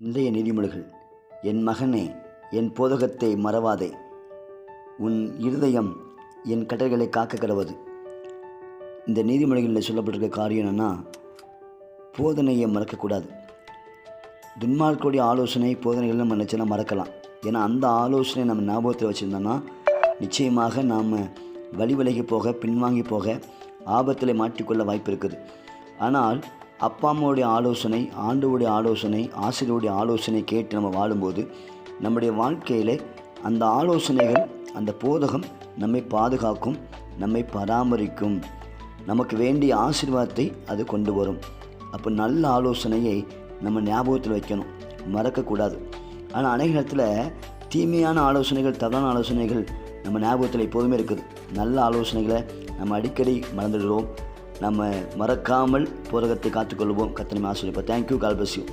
இன்றைய நீதிமொழிகள் என் மகனே என் போதகத்தை மறவாதே. உன் இருதயம் என் கட்டளைகளை காக்க கடவுது இந்த நீதிமொழிகளில் சொல்லப்பட்டிருக்க காரியம் என்னென்னா போதனையை மறக்கக்கூடாது. துன்மார்க்குடைய ஆலோசனை போதனைகள் நம்ம நினச்சினா மறக்கலாம். ஏன்னா அந்த ஆலோசனை நம்ம ஞாபகத்தில் வச்சுருந்தோன்னா நிச்சயமாக நாம் வழி விலகி போக பின்வாங்கி போக ஆபத்தில் மாட்டிக்கொள்ள வாய்ப்பு இருக்குது. ஆனால் அப்பா அம்மாவுடைய ஆலோசனை ஆண்டவுடைய ஆலோசனை ஆசிரியருடைய ஆலோசனை கேட்டு நம்ம வாழும்போது நம்முடைய வாழ்க்கையில் அந்த ஆலோசனைகள் அந்த போதகம் நம்மை பாதுகாக்கும் நம்மை பராமரிக்கும். நமக்கு வேண்டிய ஆசீர்வாதத்தை அது கொண்டு வரும். அப்போ நல்ல ஆலோசனையை நம்ம ஞாபகத்தில் வைக்கணும். மறக்கக்கூடாது. ஆனால் அநேக நேரத்தில் தீமையான ஆலோசனைகள் தவறான ஆலோசனைகள் நம்ம ஞாபகத்தில் எப்போதுமே இருக்குது. நல்ல ஆலோசனைகளை நம்ம அடிக்கடி மறந்துடுறோம். நம்ம மறக்காமல் போரகத்தை காத்துக்கொள்வோம். கத்தனை ஆசிரியப்பா தேங்க்யூ கால் பஸ் யூ